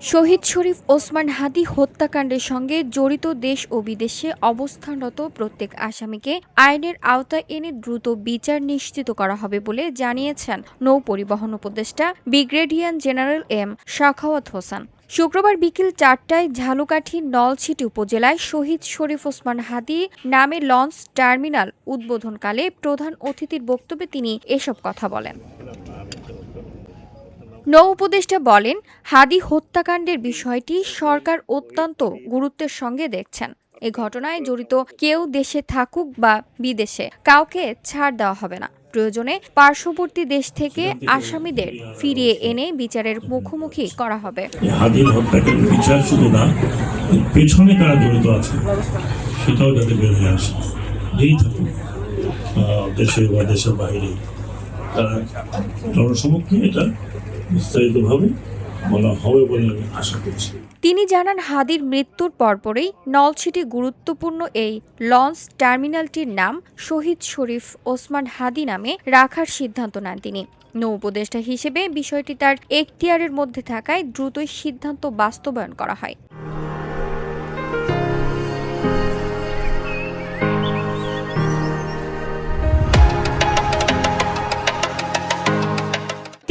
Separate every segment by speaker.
Speaker 1: শহীদ শরীফ ওসমান হাদি হত্যাকাণ্ডের সঙ্গে জড়িত দেশ ও বিদেশে অবস্থানরত প্রত্যেক আসামিকে আইনের আওতায় এনে দ্রুত বিচার নিশ্চিত করা হবে বলে জানিয়েছেন নৌ পরিবহন উপদেষ্টা brigadier general M Sakhawat Hossain. শুক্রবার বিকেল চারটায় ঝালুকাঠি নলছিটি উপজেলায় শহীদ শরীফ ওসমান হাদি নামে লঞ্চ টার্মিনাল উদ্বোধনকালে প্রধান অতিথির বক্তব্যে তিনি এসব কথা বলেন। নৌ উপদেষ্টা বলেন, হাদি হত্যাকাণ্ডের বিষয়টি সরকার অত্যন্ত গুরুত্বের সঙ্গে দেখছেন। এ ঘটনায় জড়িত কেউ দেশে থাকুক বা বিদেশে, কাউকে ছাড় দেওয়া হবে না। প্রয়োজনে পার্শ্ববর্তী দেশ থেকে আসামিদের ফিরিয়ে এনে বিচারের মুখোমুখি করা হবে।
Speaker 2: বিচার শুধু না পেছনে কারা জড়িত আছে, সেটাও যাতে আসে। যেই থাকুক দেশে বা দেশের বাইরে, তারা জনসমক্ষে এটা বিস্তারিতভাবে বলা হবে বলে আমি আশা করছি।
Speaker 1: তিনি জানান, হাদির মৃত্যুর পরপরই নলছিটি গুরুত্বপূর্ণ এই লঞ্চ টার্মিনালটির নাম শহীদ শরীফ ওসমান হাদি নামে রাখার সিদ্ধান্ত নেন তিনি। নৌ উপদেষ্টা হিসেবে বিষয়টি তার এখতিয়ারের মধ্যে থাকায় দ্রুতই সিদ্ধান্ত বাস্তবায়ন করা হয়।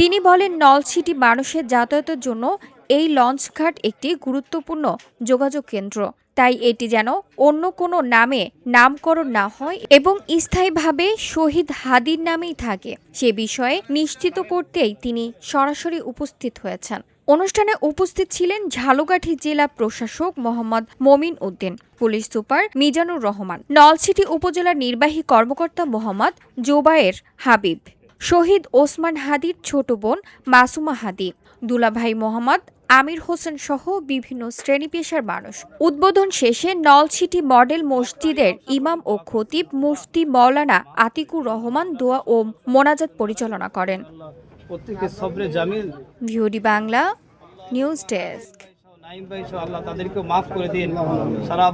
Speaker 1: তিনি বলেন নলছিটি মানুষের যাতায়াতের জন্য এই লঞ্চঘাট একটি গুরুত্বপূর্ণ যোগাযোগ কেন্দ্র। তাই এটি যেন অন্য কোনো নামে নামকরণ না হয় এবং স্থায়ীভাবে শহীদ হাদির নামেই থাকে। সে বিষয়ে নিশ্চিত করতেই তিনি সরাসরি উপস্থিত হয়েছেন। অনুষ্ঠানে উপস্থিত ছিলেন ঝালুকাঠি জেলা প্রশাসক মোহাম্মদ মমিন উদ্দিন, পুলিশ সুপার মিজানুর রহমান নলছিটি উপজেলার নির্বাহী কর্মকর্তা মোহাম্মদ জোবায়ের হাবিব। শহীদ ওসমান হাদির ছোট বোন মাসুমা হাদি দুলাভাই মোহাম্মদ আমির হোসেন সহ বিভিন্ন শ্রেণি পেশার মানুষ। উদ্বোধন শেষে নলছিটি মডেল মসজিদের ইমাম ও খতিব মুফতি মৌলানা আতিকুর রহমান দোয়া ও মোনাজাত পরিচালনা করেন। VOD Bangla news desk.
Speaker 3: Naim ভাই আল্লাহ তাদেরকেও মাফ করে দিন। সারা